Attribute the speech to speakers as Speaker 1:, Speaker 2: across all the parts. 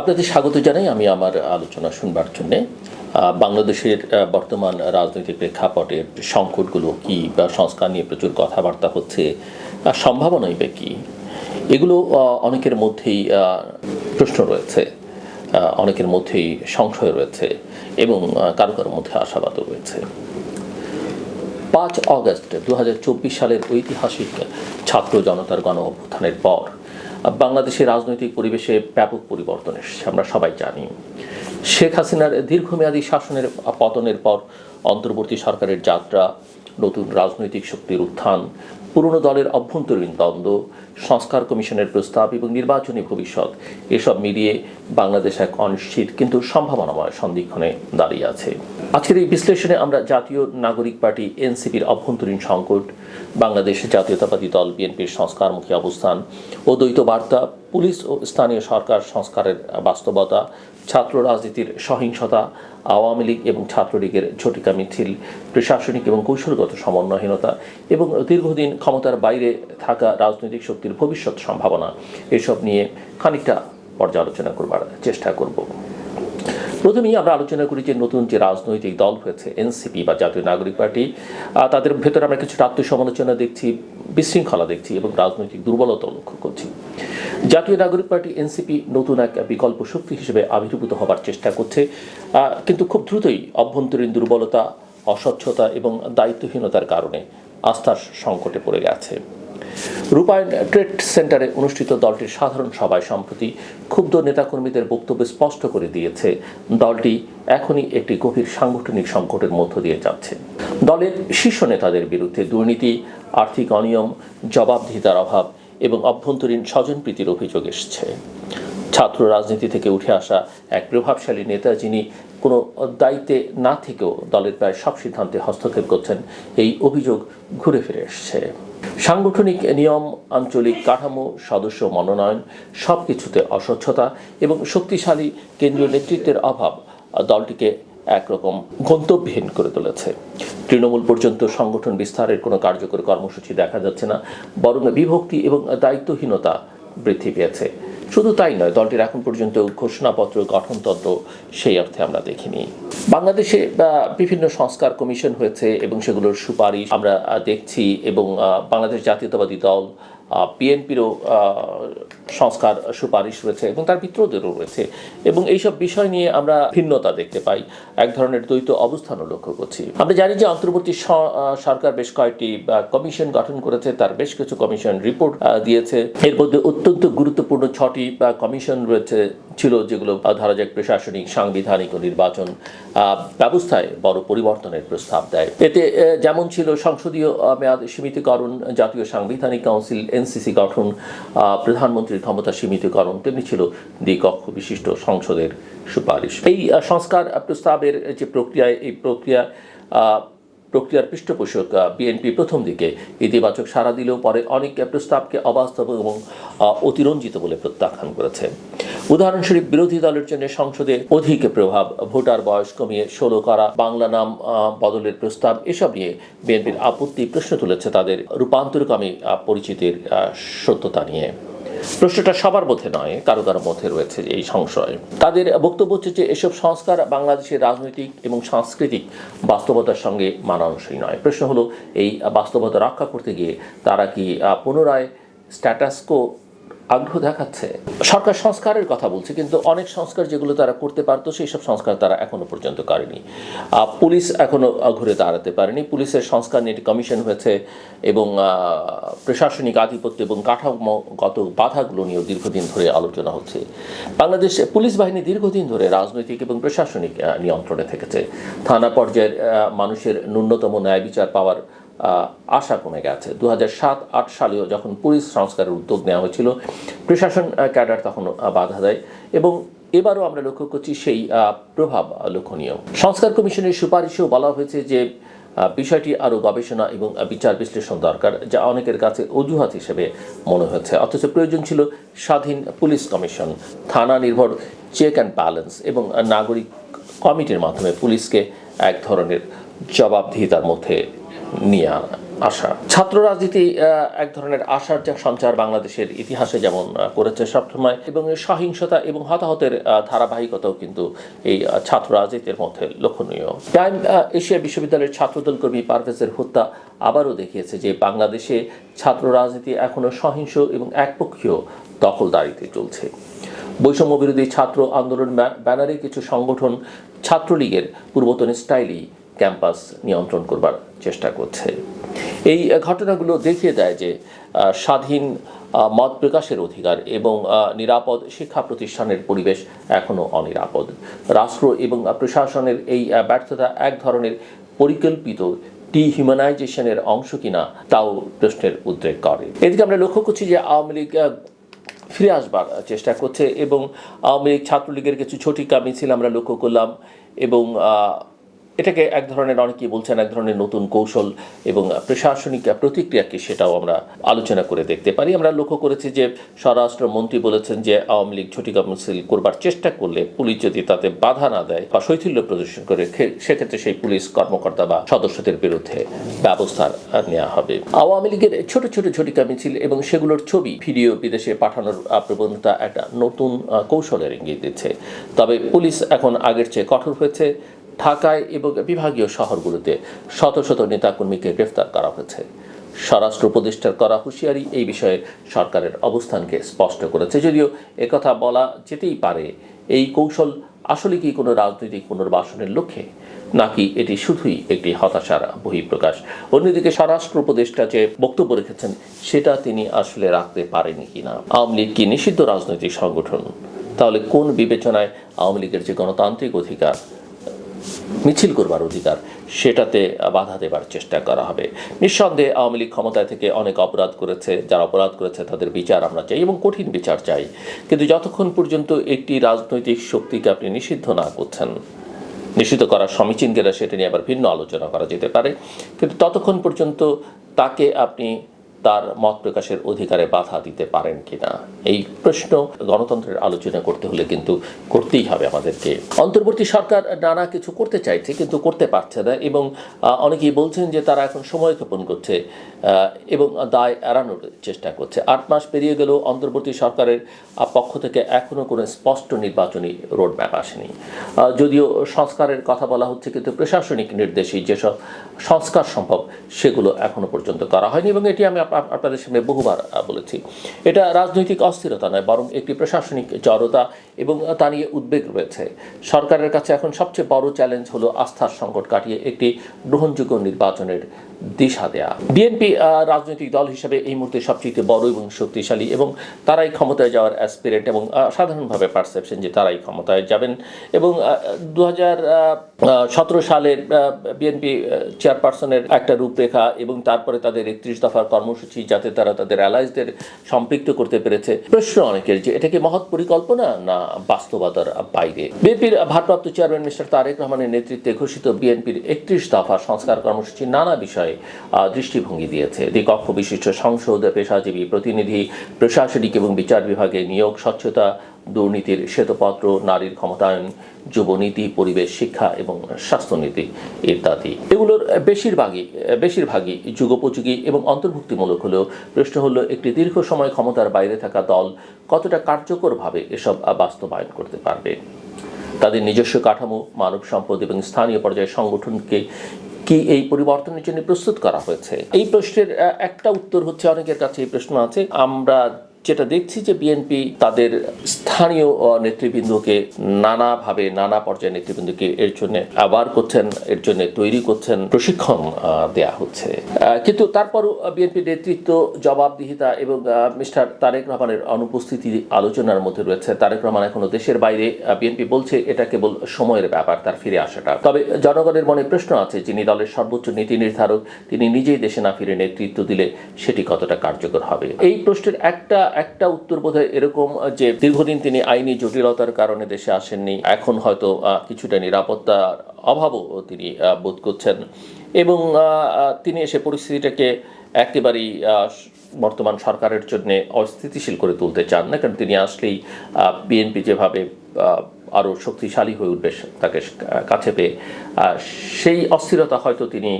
Speaker 1: আপনাদের স্বাগত জানাই আমি আমার আলোচনা শুনবার জন্যে। বাংলাদেশের বর্তমান রাজনৈতিক প্রেক্ষাপটের সংকটগুলো কি বা সংস্কার নিয়ে প্রচুর কথাবার্তা হচ্ছে সম্ভাবনাই বা কি? এগুলো অনেকের মধ্যেই প্রশ্ন রয়েছে অনেকের মধ্যেই সংশয় রয়েছে এবং কারও কারোর মধ্যে আশাবাদও রয়েছে। পাঁচ অগস্ট দু হাজার চব্বিশ সালের ঐতিহাসিক ছাত্র জনতার গণ অভ্যুত্থানের পর বাংলাদেশের রাজনৈতিক পরিবেশে ব্যাপক পরিবর্তন এসেছে, আমরা সবাই জানি। শেখ হাসিনার দীর্ঘমেয়াদী শাসনের পতনের পর অন্তর্বর্তী সরকারের যাত্রা নতুন রাজনৈতিক শক্তির উত্থান, পুরনো দলের অভ্যন্তরীণ দ্বন্দ্ব, সংস্কার কমিশনের প্রস্তাব এবং নির্বাচনী ভবিষ্যৎ, এসব মিলিয়ে বাংলাদেশ এক অনিশ্চিত কিন্তু সম্ভাবনাময় সন্দিক্ষণে দাঁড়িয়ে আছে। আজকের এই বিশ্লেষণে আমরা জাতীয় নাগরিক পার্টি এনসিপির অভ্যন্তরীণ সংকট, বাংলাদেশ জাতীয়তাবাদী দল বিএনপির সংস্কারমুখী অবস্থান ও দ্বৈত বার্তা, পুলিশ ও স্থানীয় সরকার সংস্কারের বাস্তবতা ছাত্র রাজনীতির সহিংসতা, আওয়ামী লীগ এবং ছাত্রলীগের ঝটিকা মিছিল, প্রশাসনিক এবং কৌশলগত সমন্বয়হীনতা এবং দীর্ঘদিন ক্ষমতার বাইরে থাকা রাজনৈতিক শক্তির ভবিষ্যৎ সম্ভাবনা, এসব নিয়ে খানিকটা পর্যালোচনা করবার চেষ্টা করব। প্রথমেই আমরা আলোচনা করি যে নতুন যে রাজনৈতিক দল হয়েছে এনসিপি বা জাতীয় নাগরিক পার্টি তাদের ভেতরে আমরা কিছু কিছুটা আত্মসমালোচনা দেখছি, বিশৃঙ্খলা দেখছি এবং রাজনৈতিক দুর্বলতা লক্ষ্য করছি। জাতীয় নাগরিক পার্টি এনসিপি নতুন এক বিকল্প শক্তি হিসেবে আবির্ভূত হবার চেষ্টা করছে কিন্তু খুব দ্রুতই অভ্যন্তরীণ দুর্বলতা, অস্বচ্ছতা এবং দায়িত্বহীনতার কারণে আস্থার সংকটে পড়ে গেছে। রূপায়ণ ট্রেড সেন্টারে অনুষ্ঠিত দলটির সাধারণ সভায় সম্প্রতি ক্ষুব্ধ নেতাকর্মীদের বক্তব্য স্পষ্ট করে দিয়েছে। দলটি এখনই একটি গভীর সাংগঠনিক সংকটের মধ্য দিয়ে যাচ্ছে। দলের শীর্ষ নেতাদের বিরুদ্ধে দুর্নীতি, আর্থিক অনিয়ম, জবাবদিহিতার অভাব এবং অভ্যন্তরীণ স্বজনপ্রীতির অভিযোগ এসছে। ছাত্র রাজনীতি থেকে উঠে আসা এক প্রভাবশালী নেতা যিনি কোনো দায়িত্বে না থেকেও দলের প্রায় সব সিদ্ধান্তে হস্তক্ষেপ করছেন, এই অভিযোগ ঘুরে ফিরে এসছে। সাংগঠনিক নিয়ম, আঞ্চলিক কাঠামো, সদস্য মনোনয়ন সব কিছুতে অস্বচ্ছতা এবং শক্তিশালী কেন্দ্রীয় নেতৃত্বের অভাব দলটিকে একরকম গন্তব্যহীন করে তুলেছে। তৃণমূল পর্যন্ত সংগঠন বিস্তারের কোনো কার্যকর কর্মসূচি দেখা যাচ্ছে না, বরং বিভক্তি এবং দায়িত্বহীনতা বৃদ্ধি পেয়েছে। শুধু তাই নয়, দলটির এখন পর্যন্ত ঘোষণাপত্র, গঠনতন্ত্র সেই অর্থে আমরা দেখিনি। বাংলাদেশে বিভিন্ন সংস্কার কমিশন হয়েছে এবং সেগুলোর সুপারিশ আমরা দেখছি এবং বাংলাদেশ জাতীয়তাবাদী দল বিএনপিরও সংস্কার সুপারিশ রয়েছে এবং তার মিত্রদেরও রয়েছে। এবং এইসব বিষয় নিয়ে আমরা ভিন্নতা দেখতে পাই। এক ধরনের দ্বৈত অবস্থানও লক্ষ্য করছি। আমরা জানি যে অন্তর্বর্তী সরকার বেশ কয়েকটি কমিশন গঠন করেছে। তার বেশ কিছু কমিশন রিপোর্ট দিয়েছে। এর মধ্যে অত্যন্ত গুরুত্বপূর্ণ ছটি কমিশন রয়েছে, ছিল যেগুলো ধরা যাক প্রশাসনিক, সাংবিধানিক ও নির্বাচন ব্যবস্থায় বড় পরিবর্তনের প্রস্তাব দেয়। এতে যেমন ছিল সংসদীয় মেয়াদ সীমিতকরণ, জাতীয় সাংবিধানিক কাউন্সিল এনসিসি গঠন প্রধানমন্ত্রীর ক্ষমতা সীমিতকরণ, তেমনি ছিল দ্বিকক্ষ বিশিষ্ট সংসদের সুপারিশ। এই সংস্কার প্রস্তাবের যে প্রক্রিয়ায় এই প্রক্রিয়া প্রক্রিয়ার পৃষ্ঠপোষক বিএনপি প্রথম দিকে। ইতিবাচক সাড়া দিলেও পরে অনেক প্রস্তাবকে অবাস্তব এবং অতিরঞ্জিত বলে প্রত্যাখ্যান করেছে। উদাহরণস্বরূপ, বিরোধী দলের জন্য সংসদে অধিক প্রভাব, ভোটার বয়স কমিয়ে ষোলো করা, বাংলা নাম বদলের প্রস্তাব, এসব নিয়ে বিএনপির আপত্তি প্রশ্ন তুলেছে তাদের রূপান্তরকামী পরিচিতির সত্যতা নিয়ে। প্রশ্নটা সবার মধ্যে নয়, কারও কারও মধ্যে রয়েছে এই সংশয়। তাদের বক্তব্য হচ্ছে যে এসব সংস্কার বাংলাদেশের রাজনৈতিক এবং সাংস্কৃতিক বাস্তবতার সঙ্গে মানানসই নয়। প্রশ্ন হলো, এই বাস্তবতা রক্ষা করতে গিয়ে তারা কি পুনরায় স্ট্যাটাসকো আগ্রহ দেখাচ্ছে। সরকার সংস্কারের কথা বলছে, কিন্তু অনেক সংস্কার যেগুলো তারা করতে পারতো, সেই সব সংস্কার তারা এখনও পর্যন্ত করেনি। পুলিশ এখনও ঘুরে দাঁড়াতে পারেনি। পুলিশের সংস্কার নিয়ে কমিশন হয়েছে এবং প্রশাসনিক আধিপত্য এবং কাঠামোগত বাধাগুলো নিয়েও দীর্ঘদিন ধরে আলোচনা হচ্ছে। বাংলাদেশ পুলিশ বাহিনী দীর্ঘদিন ধরে রাজনৈতিক এবং প্রশাসনিক নিয়ন্ত্রণে থেকেছে। থানা পর্যায়ের মানুষের ন্যূনতম ন্যায় বিচার পাওয়ার আশা কমে গেছে। দু হাজার সাত, আট সালেও যখন পুলিশ সংস্কারের উদ্যোগ নেওয়া হয়েছিল, প্রশাসন ক্যাডার তখন বাধা দেয় এবং এবারও আমরা লক্ষ্য করছি সেই প্রভাব লক্ষণীয়। সংস্কার কমিশনের সুপারিশেও বলা হয়েছে যে বিষয়টি আরও গবেষণা এবং বিচার বিশ্লেষণ দরকার, যা অনেকের কাছে অজুহাত হিসেবে মনে হচ্ছে। অথচ প্রয়োজন ছিল স্বাধীন পুলিশ কমিশন। থানা নির্ভর চেক অ্যান্ড ব্যালেন্স এবং নাগরিক কমিটির মাধ্যমে পুলিশকে এক ধরনের জবাবদিহিতার মধ্যে নিয়ে আশা ছাত্র রাজনীতি এক ধরনের আশার যা সঞ্চার বাংলাদেশের ইতিহাসে যেমন করেছে সবসময়, এবং সহিংসতা এবং হতাহতের ধারাবাহিকতাও কিন্তু এই ছাত্র রাজনীতির মধ্যে লক্ষণীয়। টাইম এশিয়া বিশ্ববিদ্যালয়ের ছাত্রদল কর্মী পারভেজের হত্যা আবারও দেখিয়েছে যে বাংলাদেশে ছাত্র রাজনীতি এখনও সহিংস এবং একপক্ষীয় দখলদারিতে চলছে। বৈষম্য বিরোধী ছাত্র আন্দোলন ব্য- ব্যানারে কিছু সংগঠন ছাত্রলীগের পূর্বতন স্টাইলেই ক্যাম্পাস নিয়ন্ত্রণ করবার চেষ্টা করছে। এই ঘটনাগুলো দেখিয়ে দেয় যে স্বাধীন মত প্রকাশের অধিকার এবং নিরাপদ শিক্ষা প্রতিষ্ঠানের পরিবেশ এখনও অনিরাপদ। রাষ্ট্র এবং প্রশাসনের এই ব্যর্থতা এক ধরনের পরিকল্পিত ডিহিউম্যানাইজেশনের অংশ কিনা তাও প্রশ্নের উদ্রেক করে। এদিকে আমরা লক্ষ্য করছি যে, আওয়ামী লীগ ফিরে আসবার চেষ্টা করছে এবং আওয়ামী লীগ ছাত্রলীগের কিছু ছটিকা মিছিল আমরা লক্ষ্য করলাম এবং এটাকে এক ধরনের অনেকেই বলছেন এক ধরনের নতুন কৌশল এবং প্রশাসনিক প্রতিক্রিয়াকে সেটাও আমরা আলোচনা করে দেখতে পারি। আমরা লক্ষ্য করেছি যে স্বরাষ্ট্রমন্ত্রী বলেছেন যে আওয়ামী লীগ ছটিকা মিছিল করবার চেষ্টা করলে পুলিশ যদি তাতে বাধা না দেয় বা শৈথিল্য প্রদর্শন করে সেক্ষেত্রে সেই পুলিশ কর্মকর্তা বা সদস্যদের বিরুদ্ধে ব্যবস্থা নেওয়া হবে। আওয়ামী লীগের ছোট ছোট ঝটিকা মিছিল এবং সেগুলোর ছবি ভিডিও বিদেশে পাঠানোর প্রবণতা একটা নতুন কৌশলের ইঙ্গিত দিচ্ছে। তবে পুলিশ এখন আগের চেয়ে কঠোর হয়েছে। ঢাকায় এবং বিভাগীয় শহরগুলোতে শত শত নেতাকর্মীকে গ্রেফতার করা হয়েছে। স্বরাষ্ট্র উপদেষ্টার করা হুঁশিয়ারি এই বিষয়ে সরকারের অবস্থানকে স্পষ্ট করেছে। যদিও একথা বলা যেতেই পারে, এই কৌশল আসলে কি কোনো রাজনৈতিক পুনর্বাসনের লক্ষ্যে? নাকি এটি শুধুই একটি হতাশার বহিঃপ্রকাশ? অন্যদিকে স্বরাষ্ট্র উপদেষ্টা যে বক্তব্য রেখেছেন, সেটা তিনি আসলে রাখতে পারেনি কিনা? আওয়ামী লীগ কি নিষিদ্ধ রাজনৈতিক সংগঠন? তাহলে কোন বিবেচনায় আওয়ামী লীগের যে গণতান্ত্রিক অধিকার মিছিল করবার অধিকার, সেটাতে বাধা দেবার চেষ্টা করা হবে। নিঃসন্দেহে আওয়ামী লীগ ক্ষমতায় থেকে অনেক অপরাধ করেছে, যারা অপরাধ করেছে তাদের বিচার আমরা চাই এবং কঠিন বিচার চাই। কিন্তু যতক্ষণ পর্যন্ত একটি রাজনৈতিক শক্তিকে আপনি নিষিদ্ধ না করছেন, নিষিদ্ধ করার সমীচীন গেলে সেটা নিয়ে আবার ভিন্ন আলোচনা করা যেতে পারে। কিন্তু ততক্ষণ পর্যন্ত তাকে আপনি তার মত প্রকাশের অধিকারে বাধা দিতে পারেন কিনা? এই প্রশ্ন গণতন্ত্রের আলোচনা করতে হলে কিন্তু করতেই হবে আমাদেরকে। অন্তর্বর্তী সরকার নানা কিছু করতে চাইছে কিন্তু করতে পারছে না এবং অনেকেই বলছেন যে তারা এখন সময় ক্ষেপণ করছে এবং দায় এড়ানোর চেষ্টা করছে। আট মাস পেরিয়ে গেলেও অন্তর্বর্তী সরকারের পক্ষ থেকে এখনও কোনো স্পষ্ট নির্বাচনী রোডম্যাপ আসেনি। যদিও সংস্কারের কথা বলা হচ্ছে কিন্তু প্রশাসনিক নির্দেশেই যেসব সংস্কার সম্ভব সেগুলো এখনও পর্যন্ত করা হয়নি এবং এটি আমি আপ- আপ- আপনাদের সামনে বহুবার বলেছি। এটা রাজনৈতিক অস্থিরতা নয়, বরং একটি প্রশাসনিক জড়তা এবং তা নিয়ে উদ্বেগ রয়েছে। সরকারের কাছে এখন সবচেয়ে বড় চ্যালেঞ্জ হলো আস্থার সংকট কাটিয়ে একটি গ্রহণযোগ্য নির্বাচনের দিশা দেয়া। বিএনপি রাজনৈতিক দল হিসেবে এই মুহূর্তে সবচেয়ে বড় এবং শক্তিশালী এবং তারাই ক্ষমতায় যাওয়ার অ্যাসপিরেন্ট এবং সাধারণভাবে পারসেপশন যে তারাই ক্ষমতায় যাবেন এবং দু সতেরো সালের বিএনপি চেয়ারপারসনের একটা রূপরেখা এবং তারপরে তাদের একত্রিশ দফার কর্মসূচি যাতে তারা তাদের অ্যালাইজদের সম্পৃক্ত করতে পেরেছে। প্রশ্ন অনেকের যে, এটা কি মহৎ পরিকল্পনা না বাস্তবতার বাইরে? বিএনপির ভারপ্রাপ্ত চেয়ারম্যান মিস্টার তারেক রহমানের নেতৃত্বে ঘোষিত বিএনপির একত্রিশ দফা সংস্কার কর্মসূচি নানা বিষয়ে দৃষ্টিভঙ্গি দিয়েছে। দ্বিকক্ষ বিশিষ্ট সংসদ, পেশাজীবী, প্রতিনিধি, প্রশাসনিক এবং বিচার বিভাগে নিয়োগ, স্বচ্ছতা দুর্নীতির শ্বেতপত্র, নারীর ক্ষমতায়ন, যুবনীতি, পরিবেশ, শিক্ষা এবং স্বাস্থ্যনীতি ইত্যাদি। এগুলোর বেশিরভাগই বেশিরভাগই যুগোপযোগী এবং অন্তর্ভুক্তিমূলক হলেও প্রশ্ন হলো, একটি দীর্ঘ সময় ক্ষমতার বাইরে থাকা দল কতটা কার্যকরভাবে এসব বাস্তবায়ন করতে পারবে? তাদের নিজস্ব কাঠামো, মানব সম্পদ এবং স্থানীয় পর্যায়ে সংগঠনকে কি এই পরিবর্তনের জন্য প্রস্তুত করা হয়েছে? এই প্রশ্নের একটা উত্তর হচ্ছে, অনেকের কাছে এই প্রশ্ন আছে, আমরা যেটা দেখছি যে বিএনপি তাদের স্থানীয় নেতৃবৃন্দকে নানাভাবে, নানা পর্যায়ে নেতৃবৃন্দকে এর জন্য আবার করছেন, এর জন্য তৈরি করছেন, প্রশিক্ষণ দেয়া হচ্ছে। কিন্তু তারপরও বিএনপি নেতৃত্ব, জবাবদিহিতা এবং মিস্টার তারেক রহমানের অনুপস্থিতি আলোচনার মধ্যে রয়েছে। তারেক রহমান এখনও দেশের বাইরে। বিএনপি বলছে, এটা কেবল সময়ের ব্যাপার, তার ফিরে আসাটা। তবে জনগণের মনে প্রশ্ন আছে, যিনি দলের সর্বোচ্চ নীতি নির্ধারক, তিনি নিজেই দেশে না ফিরে নেতৃত্ব দিলে সেটি কতটা কার্যকর হবে? এই প্রশ্নের একটা একটা উত্তর বোধ এরকম যে দীর্ঘদিন তিনি আইনি জটিলতার কারণে দেশে আসেননি, এখন হয়তো কিছুটা নিরাপত্তার অভাবও তিনি বোধ করছেন। এবং তিনি এসে পরিস্থিতিটাকে একেবারেই বর্তমান সরকারের জন্য অস্থিতিশীল করে তুলতে চান না, কারণ তিনি আসলেই বিএনপি যেভাবে আরও শক্তিশালী হয়ে উঠবে তাকে কাছে পেয়ে সেই অস্থিরতা হয়তো তিনি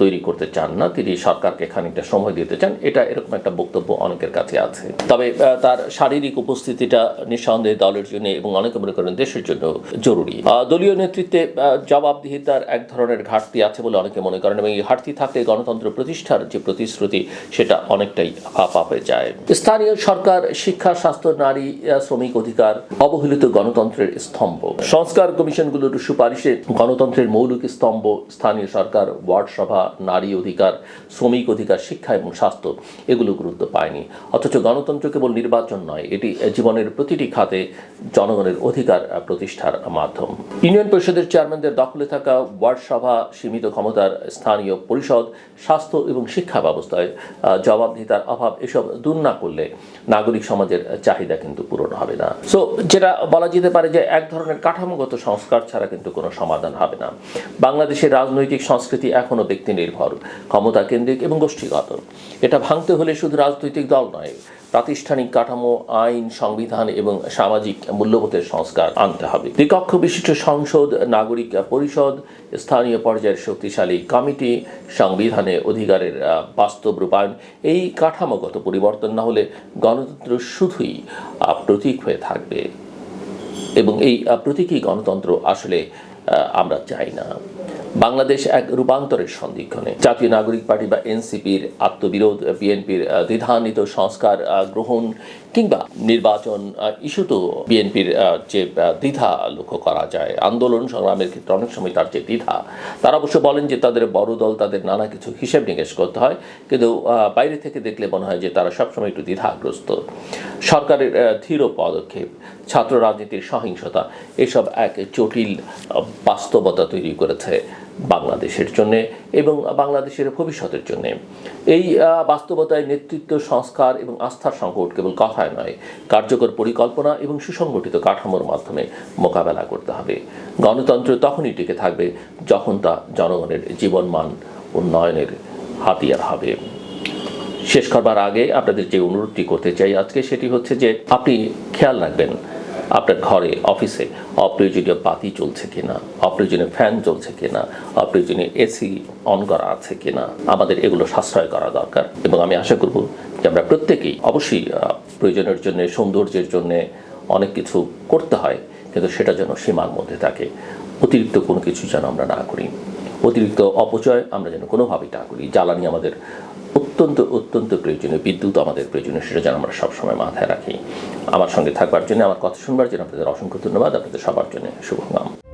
Speaker 1: তৈরি করতে চান না, তিনি সরকারকে খানিকটা সময় দিতে চান, এটা এরকম একটা বক্তব্য অনেকের কাছে আছে। তবে তার শারীরিক উপস্থিতিটা নিঃসন্দেহে দলের জন্য এবং অনেকে মনে করেন দেশের জন্য জরুরি। দলীয় নেতৃত্বে জবাবদিহিতার এক ধরনের ঘাটতি আছে বলে অনেকে মনে করেন এবং এই ঘাটতি থাকলে গণতন্ত্র প্রতিষ্ঠার যে প্রতিশ্রুতি, সেটা অনেকটাই ফাঁপা হয়ে যায়। স্থানীয় সরকার, শিক্ষা, স্বাস্থ্য, নারী শ্রমিক অধিকার, অবহেলিত গণতন্ত্রের স্তম্ভ। সংস্কার কমিশনগুলোর সুপারিশে গণতন্ত্রের মৌলিক স্তম্ভ স্থানীয় সরকার, ওয়ার্ড সভা, নারী অধিকার, শ্রমিক অধিকার, শিক্ষা এবং স্বাস্থ্য, এগুলো গুরুত্ব পায়নি। অথচ গণতন্ত্র কেবল নির্বাচন নয়, এটি জীবনের প্রতিটি খাতে জনগণের অধিকার প্রতিষ্ঠার মাধ্যম। ইউনিয়ন পরিষদের চেয়ারম্যানদের দখলে থাকা ওয়ার্ড সভা, সীমিত ক্ষমতার স্থানীয় পরিষদ, স্বাস্থ্য এবং শিক্ষা ব্যবস্থায় জবাবদিহিতার অভাব, এসব দূর না করলে নাগরিক সমাজের চাহিদা কিন্তু পূরণ হবে না। সো যেটা বলা যেতে পারে যে এক ধরনের কাঠামোগত সংস্কার ছাড়া কিন্তু কোনো সমাধান হবে না। বাংলাদেশের রাজনৈতিক সংস্কৃতি এখনও ব্যক্তি নির্ভর, ক্ষমতা কেন্দ্রিক এবং গোষ্ঠীগত। এটা ভাঙতে হলে শুধু রাজনৈতিক দল নয়, প্রাতিষ্ঠানিক কাঠামো, আইন, সংবিধান এবং সামাজিক মূল্যবোধের সংস্কার আনতে হবে। দ্বিকক্ষ বিশিষ্ট সংসদ, নাগরিক পরিষদ, স্থানীয় পর্যায়ের শক্তিশালী কমিটি, সংবিধানে অধিকারের বাস্তব রূপায়ণ, এই কাঠামোগত পরিবর্তন না হলে গণতন্ত্র শুধুই প্রতীক হয়ে থাকবে। এবং এই প্রতীকী গণতন্ত্র আসলে আমরা চাই না। বাংলাদেশ এক রূপান্তরের সন্ধিক্ষণে। জাতীয় নাগরিক পার্টি বা এনসিপির আত্মবিরোধ, বিএনপির দ্বিধান্বিত সংস্কার গ্রহণ কিংবা নির্বাচন ইস্যুতেও বিএনপির যে দ্বিধা লক্ষ্য করা যায়। আন্দোলন সংগ্রামের ক্ষেত্রে অনেক সময় তার যে দ্বিধা, তারা অবশ্য বলেন যে তাদের বড় দল তাদের নানা কিছু হিসেব নিকেশ করতে হয়, কিন্তু বাইরে থেকে দেখলে মনে হয় যে তারা সবসময় একটু দ্বিধাগ্রস্ত। সরকারের ধীর পদক্ষেপ, ছাত্র রাজনীতির সহিংসতা, এসব এক জটিল বাস্তবতা তৈরি করেছে। বাংলাদেশের জন্য এবং বাংলাদেশের ভবিষ্যতের জন্য। এই বাস্তবতায় নেতৃত্ব, সংস্কার এবং আস্থার সংকট কেবল কথায় নয়, কার্যকর পরিকল্পনা এবং সুসংগঠিত কাঠামোর মাধ্যমে মোকাবেলা করতে হবে। গণতন্ত্র তখনই টিকে থাকবে যখন তা জনগণের জীবনমান উন্নয়নের হাতিয়ার হবে। শেষ করবার আগে আপনাদের যে অনুরোধটি করতে চাই আজকে সেটি হচ্ছে যে আপনি খেয়াল রাখবেন আপনার ঘরে, অফিসে অপ্রয়োজনীয় বাতি চলছে কিনা, অপ্রয়োজনীয় ফ্যান চলছে কিনা, অপ্রয়োজনীয় এসি অন করা আছে কিনা, আমাদের এগুলো সাশ্রয় করা দরকার। এবং আমি আশা করব যে আমরা প্রত্যেকেই অবশ্যই প্রয়োজনের জন্য, সৌন্দর্যের জন্য অনেক কিছু করতে হয়, কিন্তু সেটা যেন সীমার মধ্যে থাকে। অতিরিক্ত কোনো কিছু যেন আমরা না করি। অতিরিক্ত অপচয় আমরা যেন কোনোভাবেই না করি। জ্বালানি আমাদের অত্যন্ত অত্যন্ত প্রয়োজনীয়। বিদ্যুৎ আমাদের প্রয়োজনীয়, সেটা যেন আমরা সবসময় মাথায় রাখি। আমার সঙ্গে থাকবার জন্য, আমার কথা শুনবার জন্য আপনাদের অসংখ্য ধন্যবাদ। আপনাদের সবার জন্য শুভকাম